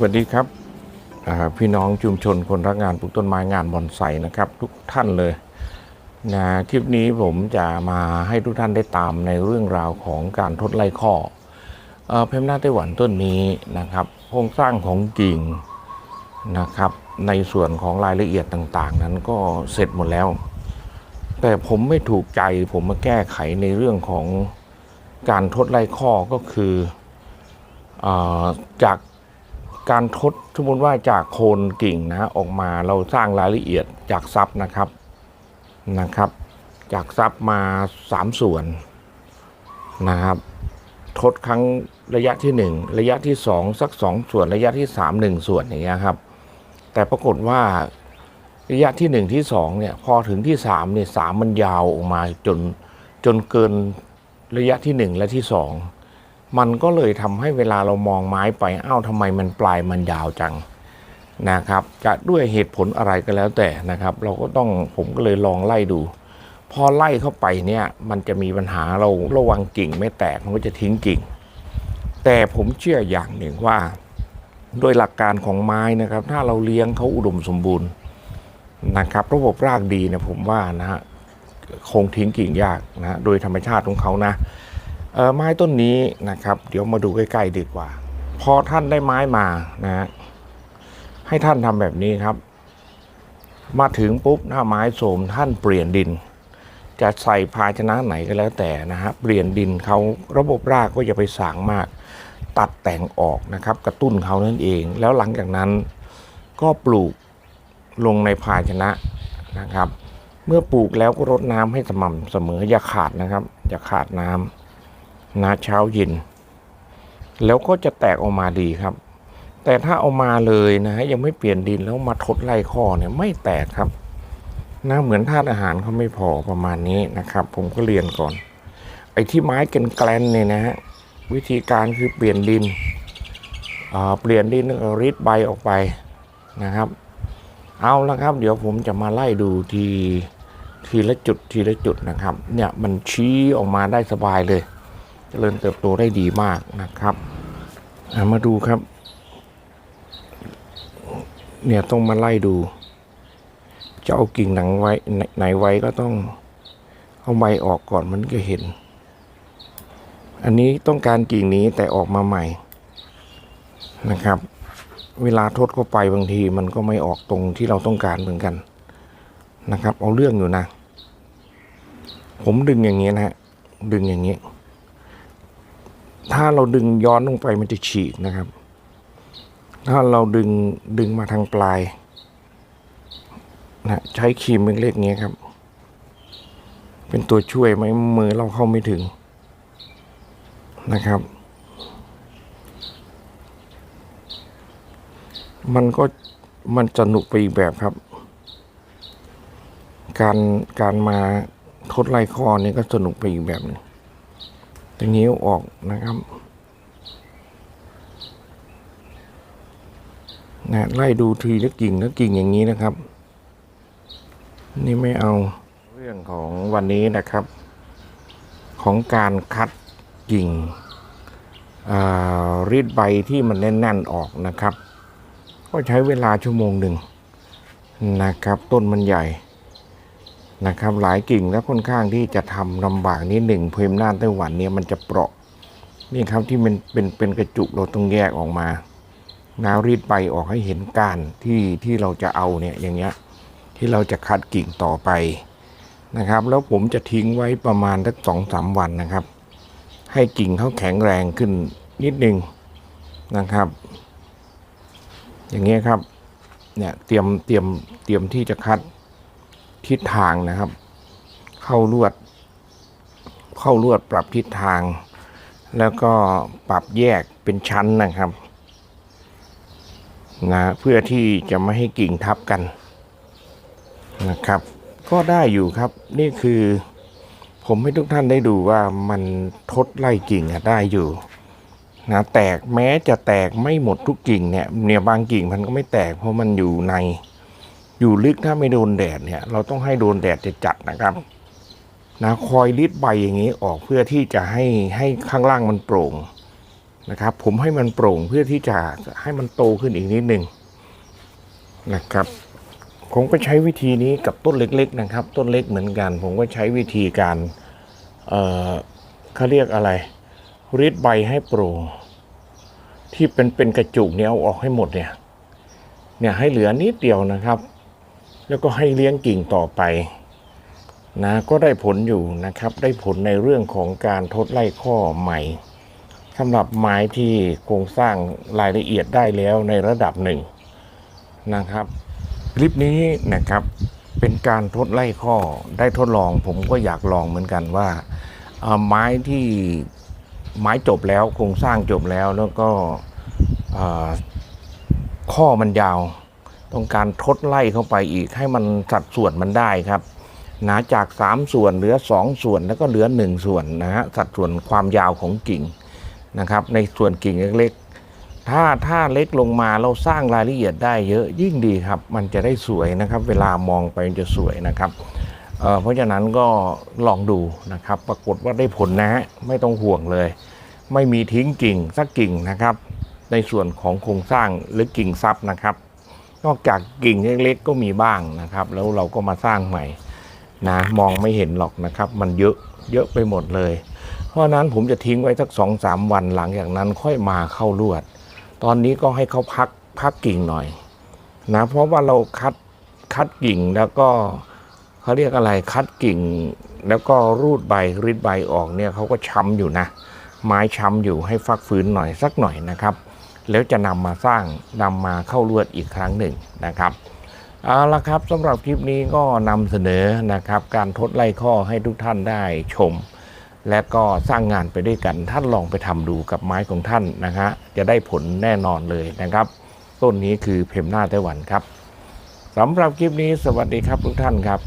วัสดีครับพี่น้องชุมชนคนรักงานปลูกต้นไม้งานบอนไซนะครับ ทุกท่านเลยนะคลิปนี้ผมจะมาให้ทุกท่านได้ตามในเรื่องราวของการทดไล่ข้อเอ่อเพมหน้าไต้หวันต้นนี้นะครับ โครงสร้างของกิ่งนะครับ ในส่วนของรายละเอียดต่างๆ นั้นก็เสร็จหมดแล้ว แต่ผมไม่ถูกใจผมมาแก้ไขในเรื่องของการทดไล่ข้อก็คืออจาก การทดสมมติว่าจากโคนกิ่งนะออกมาเราสร้างรายละเอียดจากซับนะครับนะครับ จากซับมาสามส่วนนะครับ ทดครั้งระยะที่หนึ่งระยะที่สองสักสองส่วนระยะที่สามหนึ่งส่วนอย่างเงี้ยครับ แต่ปรากฏว่าระยะที่หนึ่งที่สองเนี่ย พอถึงที่สามเนี่ยสามมันยาวออกมาจนจนเกินระยะที่หนึ่งและที่สอง มันก็เลยทำให้เวลาเรามองไม้ไปอ้าวทำไมมันปลายมันยาวจังนะครับจะด้วยเหตุผลอะไรก็แล้วแต่นะครับ เราก็ต้องผมก็เลยลองไล่ดู พอไล่เข้าไปเนี่ยมันจะมีปัญหาเราระวังกิ่งไม่แตกมันก็จะทิ้งกิ่ง แต่ผมเชื่ออย่างหนึ่งว่า โดยหลักการของไม้นะครับ ถ้าเราเลี้ยงเขาอุดมสมบูรณ์นะครับ ระบบรากดีเนะผมว่านะฮะคงทิ้งกิ่งยากนะโดยธรรมชาติของเขานะ ไม้ต้นนี้นะครับ เดี๋ยวมาดูใกล้ๆดีกว่า พอท่านได้ไม้มานะฮะให้ท่านทำแบบนี้ครับ มาถึงปุ๊บหน้าไม้โสมท่านเปลี่ยนดิน จะใส่ภาชนะไหนก็แล้วแต่นะฮะเปลี่ยนดินเขาระบบรากก็อย่าไปสางมาก ตัดแต่งออกนะครับ กระตุ้นเขานั่นเอง แล้วหลังจากนั้นก็ปลูกลงในภาชนะนะครับ เมื่อปลูกแล้วก็รดน้ำให้สม่ำเสมออย่าขาดนะครับ อย่าขาดน้ำ นาเช้าเย็น แล้วก็จะแตกออกมาดีครับ แต่ถ้าเอามาเลยนะฮะยังไม่เปลี่ยนดินแล้วมาทดไล่ข้อเนี่ยไม่แตกครับนะเหมือนธาตุอาหารเขาไม่พอประมาณนี้นะครับ ผมก็เรียนก่อน ไอ้ที่ไม้แกนแกลนเนี่ยนะฮะวิธีการคือเปลี่ยนดินเปลี่ยนดินรีดใบออกไปนะครับ เอาละครับ เดี๋ยวผมจะมาไล่ดูทีทีละจุดทีละจุดนะครับ เนี่ยมันชี้ออกมาได้สบายเลย เจริญเติบโตได้ดีมากนะครับมาดูครับ เนี่ยต้องมาไล่ดู จะเอากิ่งหนังไว้ไหนไหนไว้ก็ต้องเอาใบออกก่อนมันก็เห็น อันนี้ต้องการกิ่งนี้แต่ออกมาใหม่นะครับ เวลาทดเข้าไปบางทีมันก็ไม่ออกตรงที่เราต้องการเหมือนกันนะครับ เอาเรื่องอยู่นะ ผมดึงอย่างนี้นะฮะดึงอย่างนี้ ถ้าเราดึงย้อนลงไปมันจะฉีกนะครับ ถ้าเราดึงดึงมาทางปลายนะใช้ครีมเล็กๆเงี้ยครับ เป็นตัวช่วยไหมมือเราเข้าไม่ถึงนะครับ มันก็มันสนุกไปอีกแบบครับ การการมาทดไล่ข้อนี่ก็สนุกไปอีกแบบหนึง ตรงนี้วออกนะครับนะไล่ดูทีละกิ่งละกิ่งอย่างนี้นะครับ นี่ไม่เอาเรื่องของวันนี้นะครับ ของการคัดกิ่งรีดใบที่มันแน่นๆออกนะครับ ก็ใช้เวลาชั่วโมงหนึ่งนะครับ ต้นมันใหญ่ นะครับหลายกิ่งและค่อนข้างที่จะทำลำบากนิดหนึ่งเพมน่านไต้หวันเนี่ยมันจะเปราะนี่ครับที่มันเป็นเป็นกระจุกเราต้องแยกออกมาน้ารีดใบออกให้เห็นกานที่ที่เราจะเอาเนี่ยอย่างเงี้ยที่เราจะคัดกิ่งต่อไปนะครับ แล้วผมจะทิ้งไว้ประมาณสักสองสามวันนะครับ ให้กิ่งเขาแข็งแรงขึ้นนิดนึงนะครับ อย่างเงี้ยครับเนี่ยเตรียมเตรียมเตรียมที่จะคัด ทิศทางนะครับ เข้าลวด เข้าลวดปรับทิศทาง แล้วก็ปรับแยกเป็นชั้นนะครับนะเพื่อที่จะไม่ให้กิ่งทับกันนะครับ ก็ได้อยู่ครับนี่คือผมให้ทุกท่านได้ดูว่ามันทดไล่กิ่งได้อยู่นะแตกแม้จะแตกไม่หมดทุกกิ่งเนี่ยเนี่ยบางกิ่งมันก็ไม่แตกเพราะมันอยู่ใน อยู่ลึกถ้าไม่โดนแดดเนี่ย เราต้องให้โดนแดดจะจัดนะครับนะคอยลิดใบอย่างนี้ออกเพื่อที่จะให้ให้ข้างล่างมันโปร่งนะครับ ผมให้มันโปร่งเพื่อที่จะให้มันโตขึ้นอีกนิดหนึ่งนะครับผมก็ใช้วิธีนี้กับต้นเล็ก ๆ นะครับ ต้นเล็กเหมือนกัน ผมก็ใช้วิธีการเอ่อเขาเรียกอะไรรีดใบให้โปร่งที่เป็นเป็นกระจุกเนี่ยเอาออกให้หมดเนี่ยเนี่ยให้เหลือนิดเดียวนะครับ แล้วก็ให้เลี้ยงกิ่งต่อไปนะก็ได้ผลอยู่นะครับ ได้ผลในเรื่องของการทดไล่ข้อใหม่สำหรับไม้ที่โครงสร้างรายละเอียดได้แล้วในระดับหนึ่งนะครับ คลิปนี้นะครับเป็นการทดไล่ข้อได้ทดลอง ผมก็อยากลองเหมือนกันว่าไม้ที่ไม้จบแล้วโครงสร้างจบแล้วแล้วก็ข้อมันยาว ต้องการทดไล่เข้าไปอีกให้มันสัดส่วนมันได้ครับหนาจาก 3 ส่วนเหลือ 2 ส่วนแล้วก็เหลือ 1 ส่วนนะฮะสัดส่วนความยาวของกิ่งนะครับ ในส่วนกิ่งเล็กๆถ้าถ้าเล็กลงมาเราสร้างรายละเอียดได้เยอะยิ่งดีครับ มันจะได้สวยนะครับ เวลามองไปมันจะสวยนะครับเเพราะฉะนั้นก็ลองดูนะครับ ปรากฏว่าได้ผลนะฮะไม่ต้องห่วงเลย ไม่มีทิ้งกิ่งสักกิ่งนะครับ ในส่วนของโครงสร้างหรือกิ่งซับนะครับ นอกจากกิ่งเล็กๆก็มีบ้างนะครับ แล้วเราก็มาสร้างใหม่นะมองไม่เห็นหรอกนะครับ มันเยอะเยอะไปหมดเลย เพราะฉะนั้นผมจะทิ้งไว้สักสองสามวันหลังจากนั้นค่อยมาเข้าลวด ตอนนี้ก็ให้เขาพักพักกิ่งหน่อยนะเพราะว่าเราคัดคัดกิ่งแล้วก็เขาเรียกอะไรคัดกิ่ง แล้วก็รูดใบริดใบออกเนี่ยเขาก็ช้ำอยู่นะ ไม้ช้ำอยู่ให้ฟักฟื้นหน่อยสักหน่อยนะครับ แล้วจะนำมาสร้างนำมาเข้าลวดอีกครั้งหนึ่งนะครับเอาละครับสำหรับคลิปนี้ก็นำเสนอนะครับ การทดไล่ข้อให้ทุกท่านได้ชม และก็สร้างงานไปด้วยกันท่านลองไปทำดูกับไม้ของท่านนะฮะจะได้ผลแน่นอนเลยนะครับ ต้นนี้คือเพมหน้าไต้หวันครับสำหรับคลิปนี้สวัสดีครับทุกท่านครับ